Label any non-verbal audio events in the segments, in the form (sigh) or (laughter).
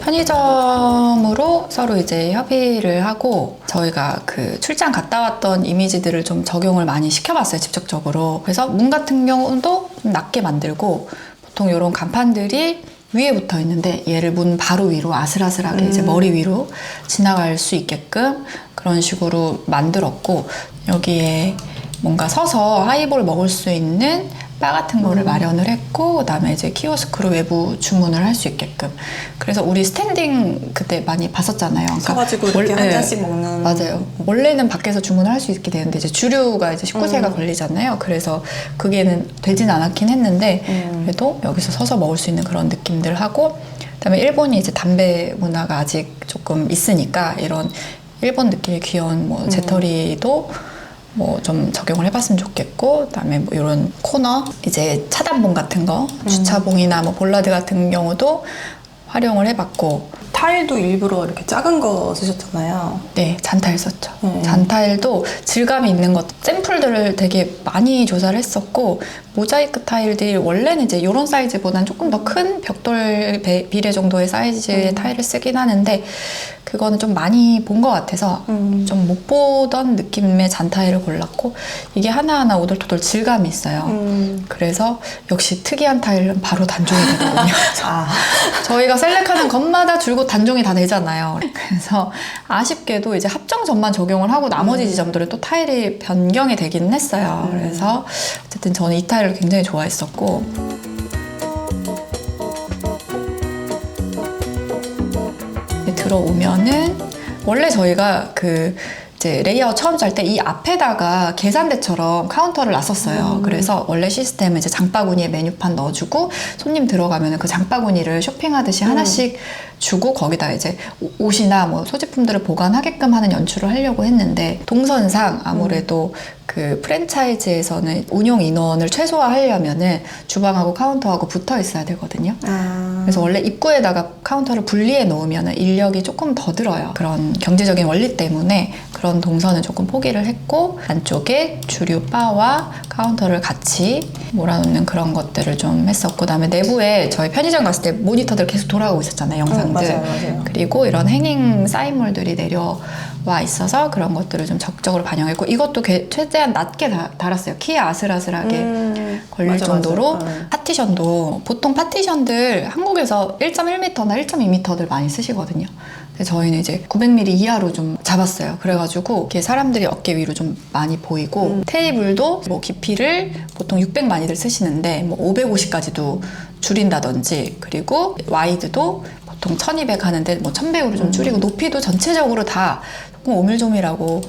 편의점으로 서로 이제 협의를 하고 저희가 그 출장 갔다 왔던 이미지들을 좀 적용을 많이 시켜봤어요 직접적으로. 그래서 문 같은 경우도 좀 낮게 만들고 보통 이런 간판들이 위에 붙어 있는데 얘를 문 바로 위로 아슬아슬하게 이제 머리 위로 지나갈 수 있게끔 그런 식으로 만들었고 여기에 뭔가 서서 하이볼 먹을 수 있는 바 같은 거를 마련을 했고 그다음에 이제 키오스크로 외부 주문을 할 수 있게끔 그래서 우리 스탠딩 그때 많이 봤었잖아요. 그러니까 서가지고 이렇게 월- 한 네. 잔씩 먹는. 맞아요. 원래는 밖에서 주문을 할 수 있게 되는데 이제 주류가 이제 19세가 음. 걸리잖아요. 그래서 그게는 되진 않았긴 했는데 음. 그래도 여기서 서서 먹을 수 있는 그런 느낌들 하고 그다음에 일본이 이제 담배 문화가 아직 조금 있으니까 이런 일본 느낌의 귀여운 뭐 음. 재떨이도 뭐 좀 적용을 해봤으면 좋겠고 그다음에 뭐 이런 코너 이제 차단봉 같은 거 음. 주차봉이나 뭐 볼라드 같은 경우도 활용을 해봤고 타일도 일부러 이렇게 작은 거 쓰셨잖아요. 네, 잔타일 썼죠. 음. 잔타일도 질감이 있는 것, 샘플들을 되게 많이 조사를 했었고, 모자이크 타일들이 원래는 이제 이런 사이즈보다는 조금 더 큰 벽돌 배- 비례 정도의 사이즈의 음. 타일을 쓰긴 하는데, 그거는 좀 많이 본 것 같아서 음. 좀못 보던 느낌의 잔타일을 골랐고, 이게 하나하나 오돌토돌 질감이 있어요. 음. 그래서 역시 특이한 타일은 바로 단종이 되거든요. (laughs) 아. (laughs) 저희가 셀렉하는 것마다 줄곧 단종이 다 되잖아요. 그래서 아쉽게도 이제 합정점만 적용을 하고 나머지 지점들은 또 타일이 변경이 되기는 했어요. 음. 그래서 어쨌든 저는 이 타일을 굉장히 좋아했었고 들어오면은 원래 저희가 그 이제 레이아웃 처음 짤 때 이 앞에다가 계산대처럼 카운터를 놨었어요. 음. 그래서 원래 시스템은 이제 장바구니에 메뉴판 넣어주고 손님 들어가면은 그 장바구니를 쇼핑하듯이 음. 하나씩 주고 거기다 이제 오- 옷이나 뭐 소지품들을 보관하게끔 하는 연출을 하려고 했는데 동선상 아무래도 그 프랜차이즈에서는 운용 인원을 최소화하려면은 주방하고 카운터하고 붙어 있어야 되거든요. 아. 그래서 원래 입구에다가 카운터를 분리해 놓으면 인력이 조금 더 들어요. 그런 경제적인 원리 때문에 그런 동선은 조금 포기를 했고 안쪽에 주류 바와 카운터를 같이 몰아놓는 그런 것들을 좀 했었고 그다음에 내부에 저희 편의점 갔을 때 모니터들 계속 돌아가고 있었잖아요. 영상 들. 음, 맞아요, 맞아요. 그리고 이런 행잉 사인물들이 내려와 있어서 그런 것들을 좀 적극적으로 반영했고 이것도 게- 최대한 낮게 다- 달았어요. 키에 아슬아슬하게 음. 걸릴 맞아, 정도로 맞아. 음. 파티션도 보통 파티션들 한국에서 1.1m나 1.2m들 많이 쓰시거든요. 근데 저희는 이제 900mm 이하로 좀 잡았어요. 그래가지고 이렇게 사람들이 어깨 위로 좀 많이 보이고 음. 테이블도 뭐 깊이를 보통 600 많이들 쓰시는데 뭐 550까지도 줄인다든지 그리고 와이드도 보통 1200 하는데 뭐 1100으로 좀 줄이고 음. 높이도 전체적으로 다 조금 오밀조밀하고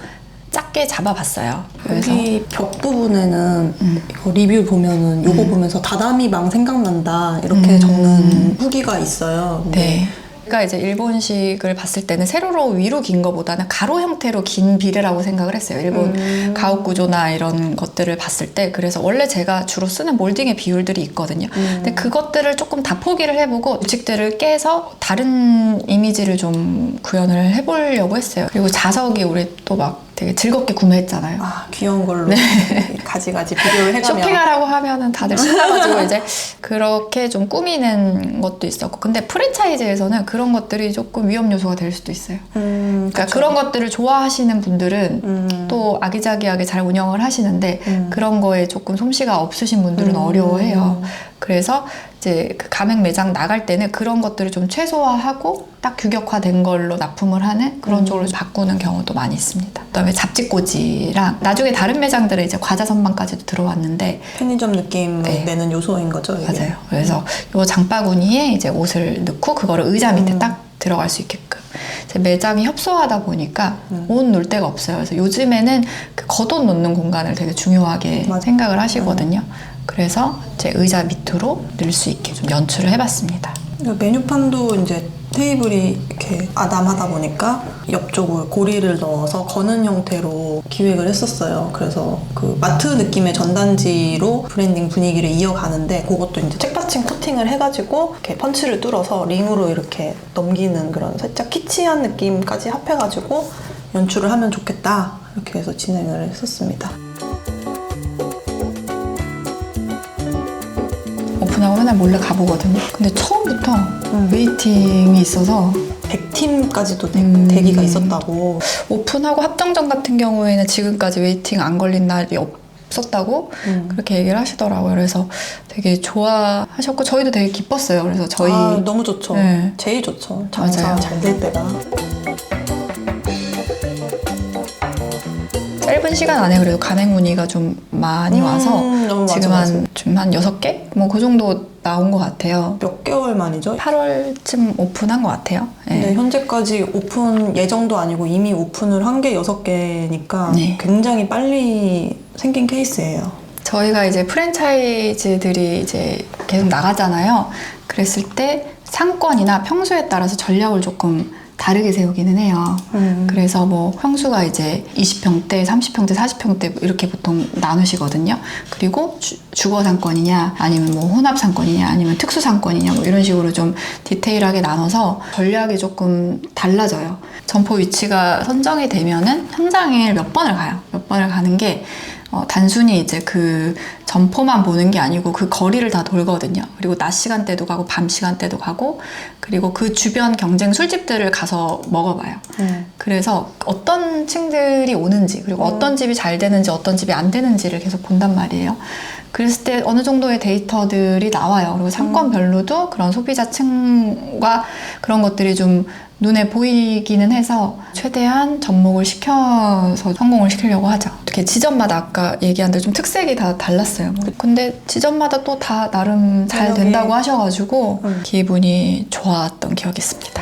작게 잡아봤어요. 그래서 여기 벽 부분에는 음. 이거 리뷰 보면은 요거 보면서 다다미방 생각난다 이렇게 음. 적는 후기가 있어요. 근데 네. 제가 이제 일본식을 봤을 때는 세로로 위로 긴 거보다는 가로 형태로 긴 비례라고 생각을 했어요. 일본 음. 가옥 구조나 이런 것들을 봤을 때 그래서 원래 제가 주로 쓰는 몰딩의 비율들이 있거든요. 음. 근데 그것들을 조금 다 포기를 해보고 규칙들을 깨서 다른 이미지를 좀 구현을 해보려고 했어요. 그리고 자석이 우리 또막 되게 즐겁게 구매했잖아요. 아 귀여운 걸로 가지가지 비교를 해가면 네. 쇼핑하라고 하면은 다들 신나가지고 (laughs) 이제 그렇게 좀 꾸미는 것도 있었고 근데 프랜차이즈에서는 그런 것들이 조금 위험 요소가 될 수도 있어요. 음, 그러니까 그쵸. 그런 것들을 좋아하시는 분들은 음. 또 아기자기하게 잘 운영을 하시는데 음. 그런 거에 조금 솜씨가 없으신 분들은 음. 어려워해요. 그래서 이제 그 가맹 매장 나갈 때는 그런 것들을 좀 최소화하고 딱 규격화된 걸로 납품을 하는 그런 음. 쪽으로 바꾸는 경우도 많이 있습니다. 그다음에 잡지꽂이랑 나중에 다른 매장들은 이제 과자 선반까지도 들어왔는데 편의점 느낌 네. 내는 요소인 거죠. 이게? 맞아요. 그래서 요 장바구니에 이제 옷을 넣고 그거를 의자 밑에 음. 딱 들어갈 수 있게끔. 매장이 협소하다 보니까 음. 옷 놓을 데가 없어요. 그래서 요즘에는 그 겉옷 놓는 공간을 되게 중요하게 맞아요. 음. 생각을 하시거든요. 그래서 이제 의자 밑으로 넣을 수 있게 좀 연출을 해봤습니다. 메뉴판도 이제 테이블이 이렇게 아담하다 보니까 옆쪽을 고리를 넣어서 거는 형태로 기획을 했었어요. 그래서 그 마트 느낌의 전단지로 브랜딩 분위기를 이어가는데 그것도 이제 책받침 코팅을 해가지고 이렇게 펀치를 뚫어서 링으로 이렇게 넘기는 그런 살짝 키치한 느낌까지 합해가지고 연출을 하면 좋겠다 이렇게 해서 진행을 했었습니다. 오픈하고 맨날 몰래 가보거든요. 근데 처음부터 음. 웨이팅이 있어서 100팀까지도 음. 대기가 있었다고. 오픈하고 합정전 같은 경우에는 지금까지 웨이팅 안 걸린 날이 없었다고 음. 그렇게 얘기를 하시더라고요. 그래서 되게 좋아하셨고 저희도 되게 기뻤어요. 그래서 저희 아, 너무 좋죠. 네. 제일 좋죠. 장사 맞아요. 잘 될 때가. 짧은 시간 안에 그래도 간행 문의가 좀 많이 음, 와서 너무 맞아, 지금. 한좀한 여섯 개? 뭐 그 정도 나온 것 같아요. 몇 개월 만이죠? 8월쯤 오픈한 것 같아요. 네. 근데 현재까지 오픈 예정도 아니고 이미 오픈을 한 게 여섯 개니까 네. 굉장히 빨리 생긴 케이스예요. 저희가 이제 프랜차이즈들이 이제 계속 나가잖아요. 그랬을 때 상권이나 평수에 따라서 전략을 조금 다르게 세우기는 해요. 음. 그래서 뭐 평수가 이제 20평대, 30평대, 40평대 이렇게 보통 나누시거든요. 그리고 주, 주거 상권이냐, 아니면 뭐 혼합 상권이냐, 아니면 특수 상권이냐, 뭐 이런 식으로 좀 디테일하게 나눠서 전략이 조금 달라져요. 점포 위치가 선정이 되면은 현장에 몇 번을 가요. 몇 번을 가는 게 어, 단순히 이제 그 점포만 보는 게 아니고 그 거리를 다 돌거든요. 그리고 낮 시간대도 가고 밤 시간대도 가고 그리고 그 주변 경쟁 술집들을 가서 먹어봐요. 음. 그래서 어떤 층들이 오는지 그리고 음. 어떤 집이 잘 되는지 어떤 집이 안 되는지를 계속 본단 말이에요. 그랬을 때 어느 정도의 데이터들이 나와요. 그리고 상권별로도 그런 소비자층과 그런 것들이 좀 눈에 보이기는 해서 최대한 접목을 시켜서 성공을 시키려고 하죠. 이렇게 지점마다 아까 얘기한 대로 좀 특색이 다 달랐어요. 근데 지점마다 또 다 나름 잘 된다고 하셔가지고 음. 기분이 좋았던 기억이 있습니다.